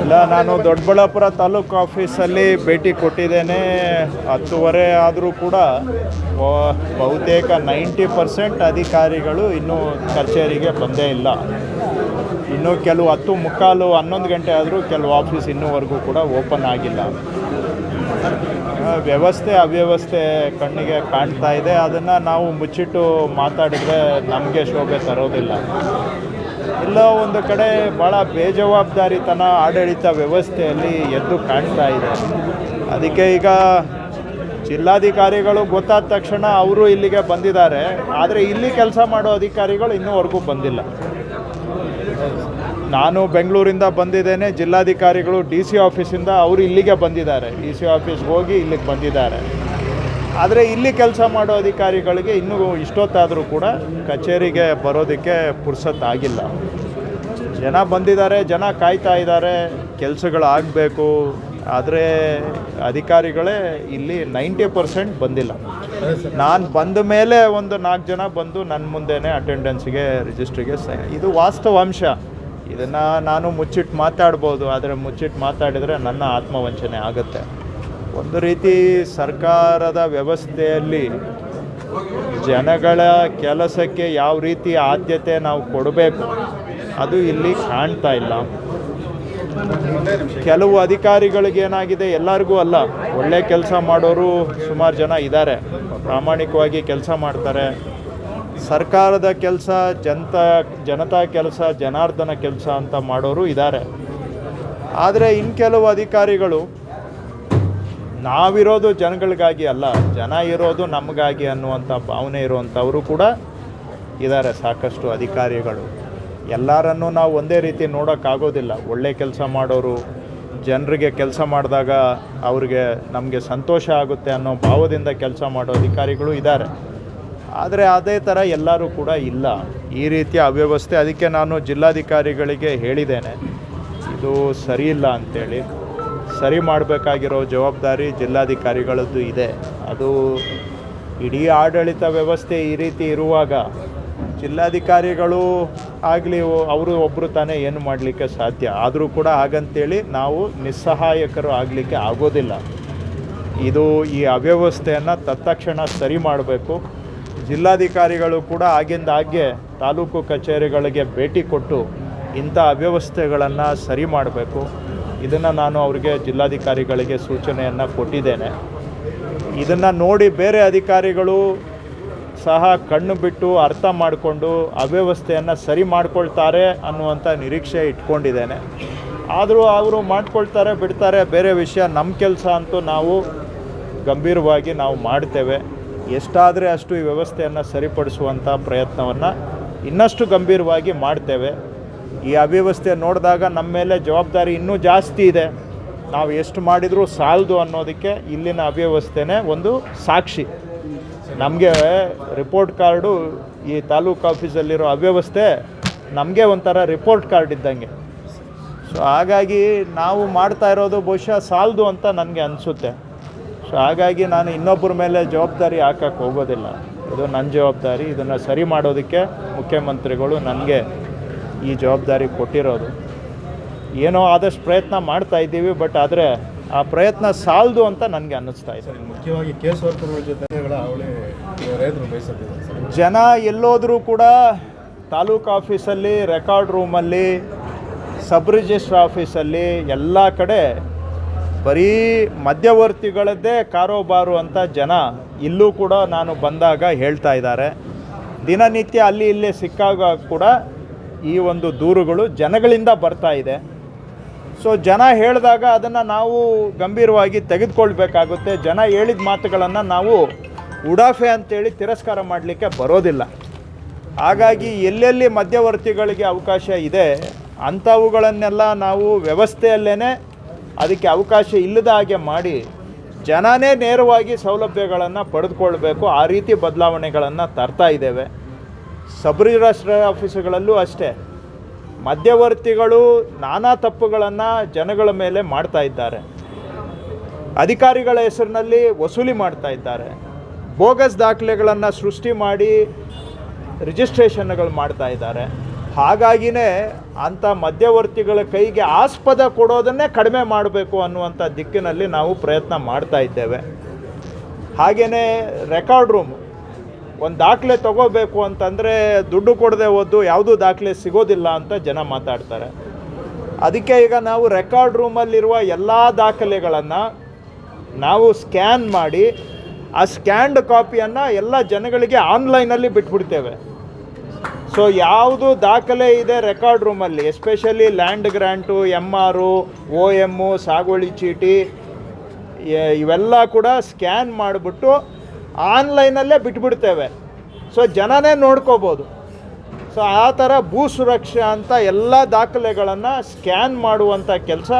ಇಲ್ಲ, ನಾನು ದೊಡ್ಡಬಳ್ಳಾಪುರ ತಾಲೂಕು ಆಫೀಸಲ್ಲಿ ಭೇಟಿ ಕೊಟ್ಟಿದ್ದೇನೆ. ಹತ್ತುವರೆ ಆದರೂ ಕೂಡ ಬಹುತೇಕ ನೈಂಟಿ ಪರ್ಸೆಂಟ್ ಅಧಿಕಾರಿಗಳು ಇನ್ನೂ ಕಚೇರಿಗೆ ಬಂದೇ ಇಲ್ಲ. ಇನ್ನೂ ಕೆಲವು ಹತ್ತು ಮುಕ್ಕಾಲು ಹನ್ನೊಂದು ಗಂಟೆ ಆದರೂ ಕೆಲವು ಆಫೀಸ್ ಇನ್ನೂವರೆಗೂ ಕೂಡ ಓಪನ್ ಆಗಿಲ್ಲ. ವ್ಯವಸ್ಥೆ ಅವ್ಯವಸ್ಥೆ ಕಣ್ಣಿಗೆ ಕಾಣ್ತಾ ಇದೆ. ಅದನ್ನು ನಾವು ಮುಚ್ಚಿಟ್ಟು ಮಾತಾಡಿದರೆ ನಮಗೆ ಶೋಭೆ ತರೋದಿಲ್ಲ. ಎಲ್ಲೋ ಒಂದು ಕಡೆ ಭಾಳ ಬೇಜವಾಬ್ದಾರಿತನ ಆಡಳಿತ ವ್ಯವಸ್ಥೆಯಲ್ಲಿ ಎದ್ದು ಕಾಣ್ತಾ ಇದೆ. ಅದಕ್ಕೆ ಈಗ ಜಿಲ್ಲಾಧಿಕಾರಿಗಳು ಗೊತ್ತಾದ ತಕ್ಷಣ ಅವರು ಇಲ್ಲಿಗೆ ಬಂದಿದ್ದಾರೆ. ಆದರೆ ಇಲ್ಲಿ ಕೆಲಸ ಮಾಡೋ ಅಧಿಕಾರಿಗಳು ಇನ್ನೂವರೆಗೂ ಬಂದಿಲ್ಲ. ನಾನು ಬೆಂಗಳೂರಿಂದ ಬಂದಿದ್ದೇನೆ. ಜಿಲ್ಲಾಧಿಕಾರಿಗಳು ಡಿ ಸಿ ಆಫೀಸಿಂದ ಅವರು ಇಲ್ಲಿಗೆ ಬಂದಿದ್ದಾರೆ. ಡಿ ಸಿ ಆಫೀಸ್ಗೆ ಹೋಗಿ ಇಲ್ಲಿಗೆ ಬಂದಿದ್ದಾರೆ. ಆದರೆ ಇಲ್ಲಿ ಕೆಲಸ ಮಾಡೋ ಅಧಿಕಾರಿಗಳಿಗೆ ಇನ್ನೂ ಇಷ್ಟೊತ್ತಾದರೂ ಕೂಡ ಕಚೇರಿಗೆ ಬರೋದಕ್ಕೆ ಪುರ್ಸತ್ತಾಗಿಲ್ಲ ಜನ ಬಂದಿದ್ದಾರೆ, ಜನ ಕಾಯ್ತಾ ಇದ್ದಾರೆ, ಕೆಲಸಗಳಾಗಬೇಕು, ಆದರೆ ಅಧಿಕಾರಿಗಳೇ ಇಲ್ಲಿ ನೈಂಟಿ ಪರ್ಸೆಂಟ್ ಬಂದಿಲ್ಲ. ನಾನು ಬಂದ ಮೇಲೆ ಒಂದು ನಾಲ್ಕು ಜನ ಬಂದು ನನ್ನ ಮುಂದೆನೇ ಅಟೆಂಡೆನ್ಸ್ಗೆ ರಿಜಿಸ್ಟ್ರಿಗೆ ಸೈ, ಇದು ವಾಸ್ತವಾಂಶ. ಇದನ್ನು ನಾನು ಮುಚ್ಚಿಟ್ಟು ಮಾತಾಡ್ಬೋದು, ಆದರೆ ಮುಚ್ಚಿಟ್ಟು ಮಾತಾಡಿದರೆ ನನ್ನ ಆತ್ಮವಂಚನೆ ಆಗುತ್ತೆ. ಒಂದು ರೀತಿ ಸರ್ಕಾರದ ವ್ಯವಸ್ಥೆಯಲ್ಲಿ ಜನಗಳ ಕೆಲಸಕ್ಕೆ ಯಾವ ರೀತಿ ಆದ್ಯತೆ ನಾವು ಕೊಡಬೇಕು, ಅದು ಇಲ್ಲಿ ಕಾಣ್ತಾ ಇಲ್ಲ. ಕೆಲವು ಅಧಿಕಾರಿಗಳಿಗೇನಾಗಿದೆ ಎಲ್ಲರಿಗೂ ಅಲ್ಲ, ಒಳ್ಳೆ ಕೆಲಸ ಮಾಡೋರು ಸುಮಾರು ಜನ ಇದ್ದಾರೆ, ಪ್ರಾಮಾಣಿಕವಾಗಿ ಕೆಲಸ ಮಾಡ್ತಾರೆ. ಸರ್ಕಾರದ ಕೆಲಸ, ಜನತಾ ಜನತಾ ಕೆಲಸ, ಜನಾರ್ದನ ಕೆಲಸ ಅಂತ ಮಾಡೋರು ಇದ್ದಾರೆ. ಆದರೆ ಇನ್ನು ಕೆಲವು ಅಧಿಕಾರಿಗಳು ನಾವಿರೋದು ಜನಗಳಿಗಾಗಿ ಅಲ್ಲ, ಜನ ಇರೋದು ನಮಗಾಗಿ ಅನ್ನುವಂಥ ಭಾವನೆ ಇರುವಂಥವರು ಕೂಡ ಇದ್ದಾರೆ ಸಾಕಷ್ಟು ಅಧಿಕಾರಿಗಳು. ಎಲ್ಲರನ್ನೂ ನಾವು ಒಂದೇ ರೀತಿ ನೋಡೋಕ್ಕಾಗೋದಿಲ್ಲ. ಒಳ್ಳೆ ಕೆಲಸ ಮಾಡೋರು, ಜನರಿಗೆ ಕೆಲಸ ಮಾಡಿದಾಗ ಅವ್ರಿಗೆ ನಮಗೆ ಸಂತೋಷ ಆಗುತ್ತೆ ಅನ್ನೋ ಭಾವದಿಂದ ಕೆಲಸ ಮಾಡೋ ಅಧಿಕಾರಿಗಳು ಇದ್ದಾರೆ. ಆದರೆ ಅದೇ ಥರ ಎಲ್ಲರೂ ಕೂಡ ಇಲ್ಲ. ಈ ರೀತಿಯ ಅವ್ಯವಸ್ಥೆ, ಅದಕ್ಕೆ ನಾನು ಜಿಲ್ಲಾಧಿಕಾರಿಗಳಿಗೆ ಹೇಳಿದ್ದೇನೆ. ಇದು ಸರಿಯಿಲ್ಲ ಅಂತೇಳಿ. ಸರಿ ಮಾಡಬೇಕಾಗಿರೋ ಜವಾಬ್ದಾರಿ ಜಿಲ್ಲಾಧಿಕಾರಿಗಳದ್ದು ಇದೆ. ಅದು ಇಡೀ ಆಡಳಿತ ವ್ಯವಸ್ಥೆ ಈ ರೀತಿ ಇರುವಾಗ ಜಿಲ್ಲಾಧಿಕಾರಿಗಳು ಆಗಲಿ ಅವರು ಒಬ್ಬರು ತಾನೇ ಏನು ಮಾಡಲಿಕ್ಕೆ ಸಾಧ್ಯ. ಆದರೂ ಕೂಡ ಹಾಗಂತೇಳಿ ನಾವು ನಿಸ್ಸಹಾಯಕರು ಆಗಲಿಕ್ಕೆ ಆಗೋದಿಲ್ಲ. ಇದು ಈ ಅವ್ಯವಸ್ಥೆಯನ್ನು ತತ್ಕ್ಷಣ ಸರಿ ಮಾಡಬೇಕು. ಜಿಲ್ಲಾಧಿಕಾರಿಗಳು ಕೂಡ ಆಗಿಂದ ಹಾಗೆ ತಾಲೂಕು ಕಚೇರಿಗಳಿಗೆ ಭೇಟಿ ಕೊಟ್ಟು ಇಂಥ ಅವ್ಯವಸ್ಥೆಗಳನ್ನು ಸರಿ ಮಾಡಬೇಕು. ಇದನ್ನು ನಾನು ಅವರಿಗೆ ಜಿಲ್ಲಾಧಿಕಾರಿಗಳಿಗೆ ಸೂಚನೆಯನ್ನು ಕೊಟ್ಟಿದ್ದೇನೆ. ಇದನ್ನು ನೋಡಿ ಬೇರೆ ಅಧಿಕಾರಿಗಳು ಸಹ ಕಣ್ಣು ಬಿಟ್ಟು ಅರ್ಥ ಮಾಡಿಕೊಂಡು ಅವ್ಯವಸ್ಥೆಯನ್ನು ಸರಿ ಮಾಡ್ಕೊಳ್ತಾರೆ ಅನ್ನುವಂಥ ನಿರೀಕ್ಷೆ ಇಟ್ಕೊಂಡಿದ್ದೇನೆ. ಆದರೂ ಅವರು ಮಾಡ್ಕೊಳ್ತಾರೆ, ಬಿಡ್ತಾರೆ, ಬೇರೆ ವಿಷಯ ನಮ್ಮ ಕೆಲಸ ಅಂತೂ ನಾವು ಗಂಭೀರವಾಗಿ ನಾವು ಮಾಡ್ತೇವೆ. ಎಷ್ಟಾದರೆ ಅಷ್ಟು ಈ ವ್ಯವಸ್ಥೆಯನ್ನು ಸರಿಪಡಿಸುವಂಥ ಪ್ರಯತ್ನವನ್ನು ಇನ್ನಷ್ಟು ಗಂಭೀರವಾಗಿ ಮಾಡ್ತೇವೆ. ಈ ಅವ್ಯವಸ್ಥೆ ನೋಡಿದಾಗ ನಮ್ಮ ಮೇಲೆ ಜವಾಬ್ದಾರಿ ಇನ್ನೂ ಜಾಸ್ತಿ ಇದೆ. ನಾವು ಎಷ್ಟು ಮಾಡಿದರೂ ಸಾಲದು ಅನ್ನೋದಕ್ಕೆ ಇಲ್ಲಿನ ಅವ್ಯವಸ್ಥೆನೇ ಒಂದು ಸಾಕ್ಷಿ. ನಮಗೆ ರಿಪೋರ್ಟ್ ಕಾರ್ಡು ಈ ತಾಲೂಕು ಆಫೀಸಲ್ಲಿರೋ ಅವ್ಯವಸ್ಥೆ ನಮಗೆ ಒಂಥರ ರಿಪೋರ್ಟ್ ಕಾರ್ಡ್ ಇದ್ದಂಗೆ. ಸೊ ಹಾಗಾಗಿ ನಾವು ಮಾಡ್ತಾ ಇರೋದು ಬಹುಶಃ ಸಾಲದು ಅಂತ ನನಗೆ ಅನಿಸುತ್ತೆ. ಸೊ ಹಾಗಾಗಿ ನಾನು ಇನ್ನೊಬ್ಬರ ಮೇಲೆ ಜವಾಬ್ದಾರಿ ಹಾಕಕ್ಕೆ ಹೋಗೋದಿಲ್ಲ. ಇದು ನನ್ನ ಜವಾಬ್ದಾರಿ, ಇದನ್ನು ಸರಿ ಮಾಡೋದಕ್ಕೆ ಮುಖ್ಯಮಂತ್ರಿಗಳು ನನಗೆ ಈ ಜವಾಬ್ದಾರಿ ಕೊಟ್ಟಿರೋದು. ಏನೋ ಆದಷ್ಟು ಪ್ರಯತ್ನ ಮಾಡ್ತಾ ಇದ್ದೀವಿ ಬಟ್ ಆದರೆ ಆ ಪ್ರಯತ್ನ ಸಾಲದು ಅಂತ ನನಗೆ ಅನ್ನಿಸ್ತಾ ಇದೆ. ಮುಖ್ಯವಾಗಿ ಕೇಸ್ ಜನ ಎಲ್ಲೋದ್ರೂ ಕೂಡ ತಾಲೂಕು ಆಫೀಸಲ್ಲಿ ರೆಕಾರ್ಡ್ ರೂಮಲ್ಲಿ ಸಬ್ ರಿಜಿಸ್ಟ್ರ್ ಆಫೀಸಲ್ಲಿ ಎಲ್ಲ ಕಡೆ ಬರೀ ಮಧ್ಯವರ್ತಿಗಳದ್ದೇ ಕಾರೋಬಾರು ಅಂತ ಜನ ಇಲ್ಲೂ ಕೂಡ ನಾನು ಬಂದಾಗ ಹೇಳ್ತಾ ಇದ್ದಾರೆ. ದಿನನಿತ್ಯ ಅಲ್ಲಿ ಇಲ್ಲೇ ಸಿಕ್ಕಾಗ ಕೂಡ ಈ ಒಂದು ದೂರುಗಳು ಜನಗಳಿಂದ ಬರ್ತಾ ಇದೆ. ಸೊ ಜನ ಹೇಳಿದಾಗ ಅದನ್ನು ನಾವು ಗಂಭೀರವಾಗಿ ತೆಗೆದುಕೊಳ್ಬೇಕಾಗುತ್ತೆ. ಜನ ಹೇಳಿದ ಮಾತುಗಳನ್ನು ನಾವು ಉಡಾಫೆ ಅಂತೇಳಿ ತಿರಸ್ಕಾರ ಮಾಡಲಿಕ್ಕೆ ಬರೋದಿಲ್ಲ. ಹಾಗಾಗಿ ಎಲ್ಲೆಲ್ಲಿ ಮಧ್ಯವರ್ತಿಗಳಿಗೆ ಅವಕಾಶ ಇದೆ, ಅಂಥವುಗಳನ್ನೆಲ್ಲ ನಾವು ವ್ಯವಸ್ಥೆಯಲ್ಲೇ ಅದಕ್ಕೆ ಅವಕಾಶ ಇಲ್ಲದ ಹಾಗೆ ಮಾಡಿ ಜನನೇ ನೇರವಾಗಿ ಸೌಲಭ್ಯಗಳನ್ನು ಪಡೆದುಕೊಳ್ಬೇಕು. ಆ ರೀತಿ ಬದಲಾವಣೆಗಳನ್ನು ತರ್ತಾ ಇದ್ದೇವೆ. ಸಬ್ ರಿಜಿಸ್ಟ್ರಾರ್ ಆಫೀಸುಗಳಲ್ಲೂ ಅಷ್ಟೇ. ಮಧ್ಯವರ್ತಿಗಳು ನಾನಾ ತಪ್ಪುಗಳನ್ನು ಜನಗಳ ಮೇಲೆ ಮಾಡ್ತಾ ಇದ್ದಾರೆ. ಅಧಿಕಾರಿಗಳ ಹೆಸರಿನಲ್ಲಿ ವಸೂಲಿ ಮಾಡ್ತಾ ಇದ್ದಾರೆ. ಬೋಗಸ್ ದಾಖಲೆಗಳನ್ನು ಸೃಷ್ಟಿ ಮಾಡಿ ರಿಜಿಸ್ಟ್ರೇಷನ್ಗಳು ಮಾಡ್ತಾ ಇದ್ದಾರೆ. ಹಾಗಾಗಿನೇ ಅಂಥ ಮಧ್ಯವರ್ತಿಗಳ ಕೈಗೆ ಆಸ್ಪದ ಕೊಡೋದನ್ನೇ ಕಡಿಮೆ ಮಾಡಬೇಕು ಅನ್ನುವಂಥ ದಿಕ್ಕಿನಲ್ಲಿ ನಾವು ಪ್ರಯತ್ನ ಮಾಡ್ತಾ ಇದ್ದೇವೆ. ಹಾಗೆಯೇ ರೆಕಾರ್ಡ್ ರೂಮ್ ಒಂದು ದಾಖಲೆ ತಗೋಬೇಕು ಅಂತಂದರೆ ದುಡ್ಡು ಕೊಡದೆ ಹೋದ್ದು ಯಾವುದೂ ದಾಖಲೆ ಸಿಗೋದಿಲ್ಲ ಅಂತ ಜನ ಮಾತಾಡ್ತಾರೆ. ಅದಕ್ಕೆ ಈಗ ನಾವು ರೆಕಾರ್ಡ್ ರೂಮಲ್ಲಿರುವ ಎಲ್ಲ ದಾಖಲೆಗಳನ್ನು ನಾವು ಸ್ಕ್ಯಾನ್ ಮಾಡಿ, ಆ ಸ್ಕ್ಯಾನ್ಡ್ ಕಾಪಿಯನ್ನು ಎಲ್ಲ ಜನಗಳಿಗೆ ಆನ್ಲೈನಲ್ಲಿ ಬಿಟ್ಬಿಡ್ತೇವೆ. ಸೊ ಯಾವುದು ದಾಖಲೆ ಇದೆ ರೆಕಾರ್ಡ್ ರೂಮಲ್ಲಿ, ಎಸ್ಪೆಷಲಿ ಲ್ಯಾಂಡ್ ಗ್ರ್ಯಾಂಟು ಎಂ ಆರು ಓ ಎಮ್ಮು ಸಾಗುವಳಿ ಚೀಟಿ ಇವೆಲ್ಲ ಕೂಡ ಸ್ಕ್ಯಾನ್ ಮಾಡಿಬಿಟ್ಟು ಆನ್ಲೈನಲ್ಲೇ ಬಿಟ್ಬಿಡ್ತೇವೆ. ಸೊ ಜನನೇ ನೋಡ್ಕೋಬೋದು. ಸೊ ಆ ಥರ ಭೂ ಸುರಕ್ಷಾ ಅಂತ ಎಲ್ಲ ದಾಖಲೆಗಳನ್ನು ಸ್ಕ್ಯಾನ್ ಮಾಡುವಂಥ ಕೆಲಸ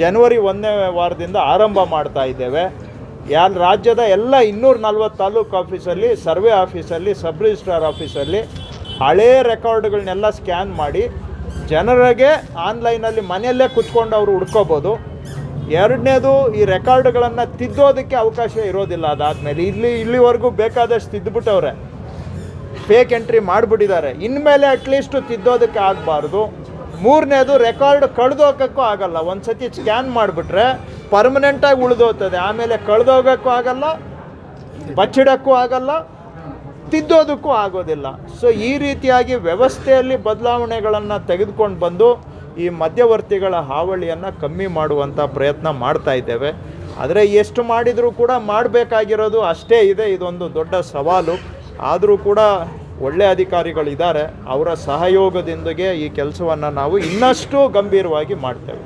ಜನವರಿ ಒಂದನೇ ವಾರದಿಂದ ಆರಂಭ ಮಾಡ್ತಾ ಇದ್ದೇವೆ. ರಾಜ್ಯದ ಎಲ್ಲ ಇನ್ನೂರ ನಲ್ವತ್ತು ತಾಲೂಕು ಆಫೀಸಲ್ಲಿ, ಸರ್ವೆ ಆಫೀಸಲ್ಲಿ, ಸಬ್ ರಿಜಿಸ್ಟ್ರಾರ್ ಆಫೀಸಲ್ಲಿ ಹಳೇ ರೆಕಾರ್ಡ್ಗಳನ್ನೆಲ್ಲ ಸ್ಕ್ಯಾನ್ ಮಾಡಿ ಜನರಿಗೆ ಆನ್ಲೈನಲ್ಲಿ ಮನೆಯಲ್ಲೇ ಕುತ್ಕೊಂಡು ಅವರು ಹುಡ್ಕೋಬೋದು. ಎರಡನೇದು ಈ ರೆಕಾರ್ಡ್ಗಳನ್ನು ತಿದ್ದೋದಕ್ಕೆ ಅವಕಾಶ ಇರೋದಿಲ್ಲ. ಅದಾದಮೇಲೆ ಇಲ್ಲಿ ಇಲ್ಲಿವರೆಗೂ ಬೇಕಾದಷ್ಟು ತಿದ್ದುಬಿಟ್ಟವ್ರೆ. ಫೇಕ್ ಎಂಟ್ರಿ ಮಾಡಿಬಿಟ್ಟಿದ್ದಾರೆ. ಇನ್ಮೇಲೆ ಅಟ್ಲೀಸ್ಟ್ ತಿದ್ದೋದಕ್ಕೆ ಆಗಬಾರ್ದು. ಮೂರನೇದು ರೆಕಾರ್ಡ್ ಕಳೆದೋಗಕ್ಕೂ ಆಗಲ್ಲ. ಒಂದು ಸತಿ ಸ್ಕ್ಯಾನ್ ಮಾಡಿಬಿಟ್ರೆ ಪರ್ಮನೆಂಟಾಗಿ ಉಳಿದೋಗ್ತದೆ. ಆಮೇಲೆ ಕಳೆದೋಗೋಕ್ಕೂ ಆಗಲ್ಲ, ಬಚ್ಚಿಡೋಕ್ಕೂ ಆಗಲ್ಲ, ತಿದ್ದೋದಕ್ಕೂ ಆಗೋದಿಲ್ಲ. ಸೊ ಈ ರೀತಿಯಾಗಿ ವ್ಯವಸ್ಥೆಯಲ್ಲಿ ಬದಲಾವಣೆಗಳನ್ನು ತೆಗೆದುಕೊಂಡು ಬಂದು ಈ ಮಧ್ಯವರ್ತಿಗಳ ಹಾವಳಿಯನ್ನು ಕಮ್ಮಿ ಮಾಡುವಂಥ ಪ್ರಯತ್ನ ಮಾಡ್ತಾ ಇದ್ದೇವೆ. ಆದರೆ ಎಷ್ಟು ಮಾಡಿದರೂ ಕೂಡ ಮಾಡಬೇಕಾಗಿರೋದು ಅಷ್ಟೇ ಇದೆ. ಇದೊಂದು ದೊಡ್ಡ ಸವಾಲು. ಆದರೂ ಕೂಡ ಒಳ್ಳೆ ಅಧಿಕಾರಿಗಳಿದ್ದಾರೆ. ಅವರ ಸಹಯೋಗದೊಂದಿಗೆ ಈ ಕೆಲಸವನ್ನು ನಾವು ಇನ್ನಷ್ಟು ಗಂಭೀರವಾಗಿ ಮಾಡ್ತೇವೆ.